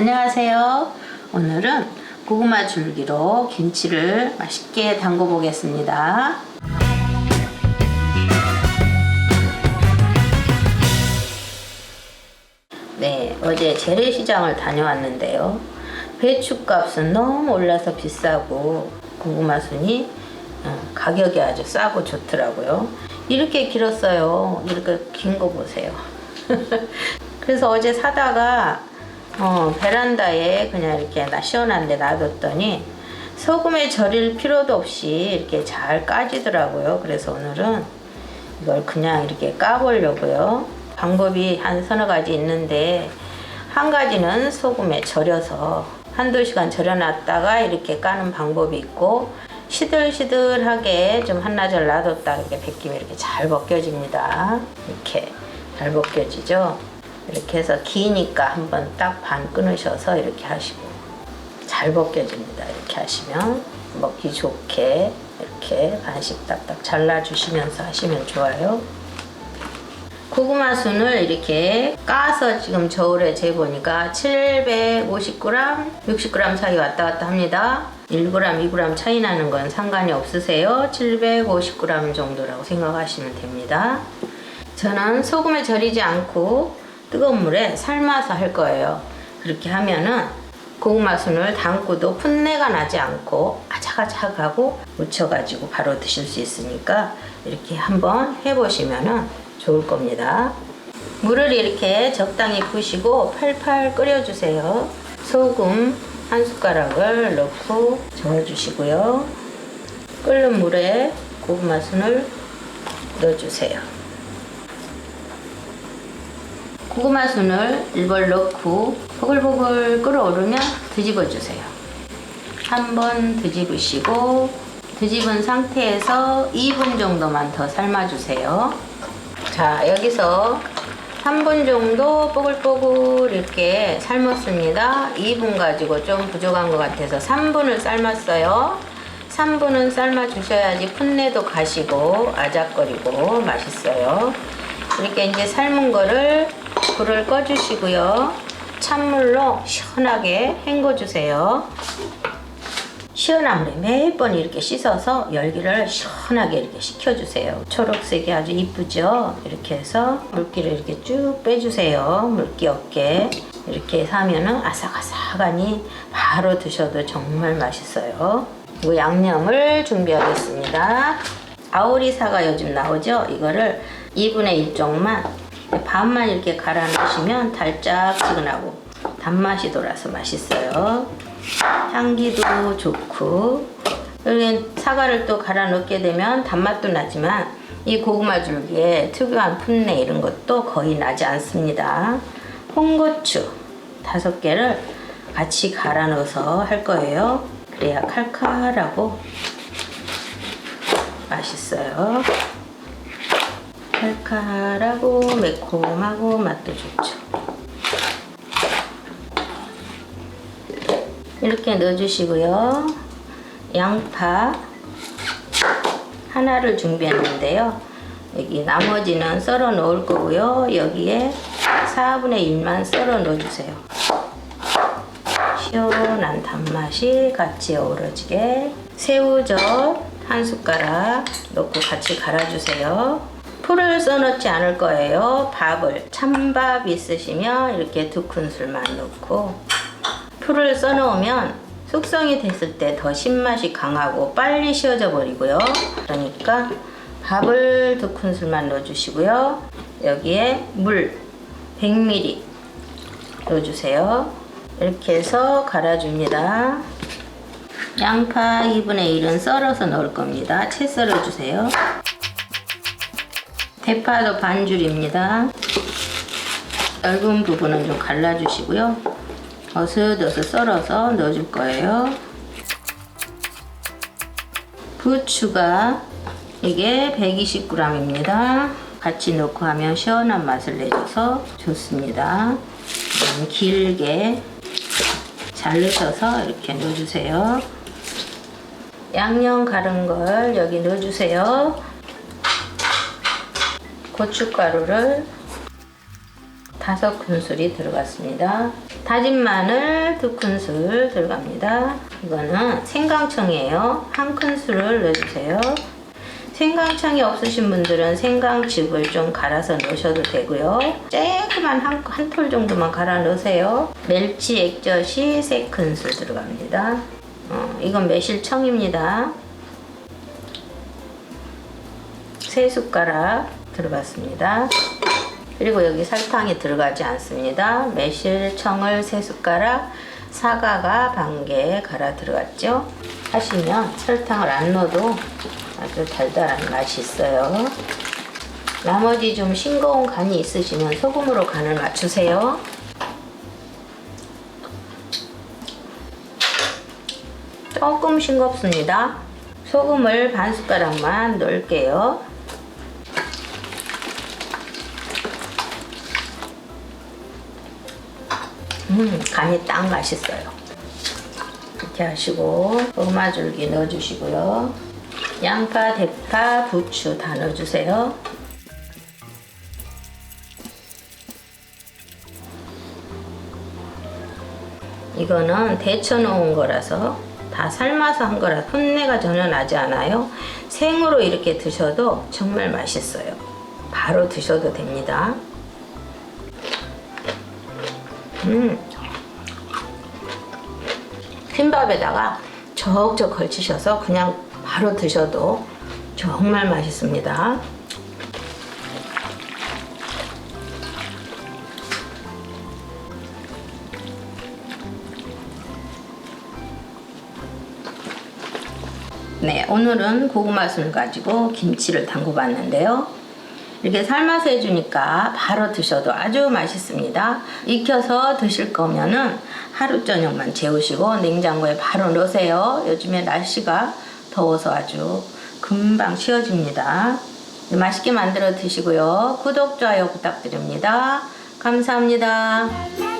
안녕하세요. 오늘은 고구마 줄기로 김치를 맛있게 담궈 보겠습니다. 네, 어제 재래시장을 다녀왔는데요. 배추값은 너무 올라서 비싸고 고구마 순이 어, 가격이 아주 싸고 좋더라고요. 이렇게 길었어요. 이렇게 긴 거 보세요. 그래서 어제 사다가 어, 베란다에 그냥 이렇게 나 시원한 데 놔뒀더니 소금에 절일 필요도 없이 이렇게 잘 까지더라고요. 그래서 오늘은 이걸 그냥 이렇게 까보려고요. 방법이 한 서너 가지 있는데 한 가지는 소금에 절여서 한두 시간 절여놨다가 이렇게 까는 방법이 있고 시들시들하게 좀 한나절 놔뒀다 이렇게 벗기면 이렇게 잘 벗겨집니다. 이렇게 잘 벗겨지죠. 이렇게 해서 기니까 한번 딱 반 끊으셔서 이렇게 하시고 잘 벗겨집니다. 이렇게 하시면 먹기 좋게 이렇게 반씩 딱딱 잘라주시면서 하시면 좋아요. 고구마 순을 이렇게 까서 지금 저울에 재보니까 750g, 60g 사이 왔다 갔다 합니다. 1g, 2g 차이 나는 건 상관이 없으세요. 750g 정도라고 생각하시면 됩니다. 저는 소금에 절이지 않고 뜨거운 물에 삶아서 할 거예요. 그렇게 하면은 고구마 순을 담고도 풋내가 나지 않고 아작아작하고 묻혀가지고 바로 드실 수 있으니까 이렇게 한번 해보시면은 좋을 겁니다. 물을 이렇게 적당히 부시고 팔팔 끓여주세요. 소금 한 숟가락을 넣고 저어주시고요. 끓는 물에 고구마 순을 넣어주세요. 고구마 순을 일벌 넣고 보글보글 끓어오르면 뒤집어 주세요. 한번 뒤집으시고 뒤집은 상태에서 2분 정도만 더 삶아 주세요. 자, 여기서 3분 정도 뽀글뽀글 이렇게 삶았습니다. 2분 가지고 좀 부족한 것 같아서 3분을 삶았어요. 3분은 삶아 주셔야지 풋내도 가시고 아작거리고 맛있어요. 이렇게 이제 삶은 거를 불을 꺼주시고요. 찬물로 시원하게 헹궈 주세요. 시원한 물에 몇번 이렇게 씻어서 열기를 시원하게 이렇게 식혀주세요. 초록색이 아주 이쁘죠? 이렇게 해서 물기를 이렇게 쭉 빼주세요. 물기 없게. 이렇게 하면은 아삭아삭하니 바로 드셔도 정말 맛있어요. 이 양념을 준비하겠습니다. 아오리사가 요즘 나오죠? 이거를 2분의 1 정만 반만 이렇게 갈아 넣으시면 달짝지근하고 단맛이 돌아서 맛있어요. 향기도 좋고 여기 사과를 또 갈아 넣게 되면 단맛도 나지만 이 고구마 줄기에 특유한 풋내 이런 것도 거의 나지 않습니다. 홍고추 다섯 개를 같이 갈아 넣어서 할 거예요. 그래야 칼칼하고 맛있어요. 칼칼하고 매콤하고 맛도 좋죠. 이렇게 넣어주시고요. 양파 하나를 준비했는데요. 여기 나머지는 썰어 넣을 거고요. 여기에 4분의 1만 썰어 넣어주세요. 시원한 단맛이 같이 어우러지게 새우젓 한 숟가락 넣고 같이 갈아주세요. 풀을 써놓지 않을 거예요. 밥을 찬밥 있으시면 이렇게 두 큰술만 넣고 풀을 써놓으면 숙성이 됐을 때 더 신맛이 강하고 빨리 씌워져 버리고요. 그러니까 밥을 두 큰술만 넣어주시고요. 여기에 물 100ml 넣어주세요. 이렇게 해서 갈아줍니다. 양파 2분의 1은 썰어서 넣을 겁니다. 채 썰어주세요. 대파도 반 줄입니다. 얇은 부분은 좀 갈라주시고요. 어슷어슷 썰어서 넣어줄 거예요. 부추가 이게 120g입니다. 같이 넣고 하면 시원한 맛을 내줘서 좋습니다. 좀 길게 잘 넣으셔서 이렇게 넣어주세요. 양념 가른 걸 여기 넣어주세요. 고춧가루를 다섯 큰술이 들어갔습니다. 다진 마늘 두 큰술 들어갑니다. 이거는 생강청이에요. 한 큰술을 넣어주세요. 생강청이 없으신 분들은 생강즙을 좀 갈아서 넣으셔도 되고요. 조금만 한, 한 톨 정도만 갈아 넣으세요. 멸치 액젓이 세 큰술 들어갑니다. 어, 이건 매실청입니다. 세 숟가락 들어갔습니다. 그리고 여기 설탕이 들어가지 않습니다. 매실청을 세 숟가락, 사과가 반개 갈아 들어갔죠. 하시면 설탕을 안 넣어도 아주 달달한 맛이 있어요. 나머지 좀 싱거운 간이 있으시면 소금으로 간을 맞추세요. 조금 싱겁습니다. 소금을 반 숟가락만 넣을게요. 음, 간이 딱 맛있어요. 이렇게 하시고 고마줄기 넣어주시고요. 양파, 대파, 부추 다 넣어주세요. 이거는 데쳐 놓은 거라서 다 삶아서 한 거라 손내가 전혀 나지 않아요. 생으로 이렇게 드셔도 정말 맛있어요. 바로 드셔도 됩니다. 음. 흰밥에다가 적적 걸치셔서 그냥 바로 드셔도 정말 맛있습니다. 네, 오늘은 고구마 순 가지고 김치를 담궈 봤는데요. 이렇게 삶아서 해주니까 바로 드셔도 아주 맛있습니다. 익혀서 드실 거면은 하루 저녁만 재우시고 냉장고에 바로 넣으세요. 요즘에 날씨가 더워서 아주 금방 쉬어집니다. 맛있게 만들어 드시고요. 구독, 좋아요 부탁드립니다. 감사합니다.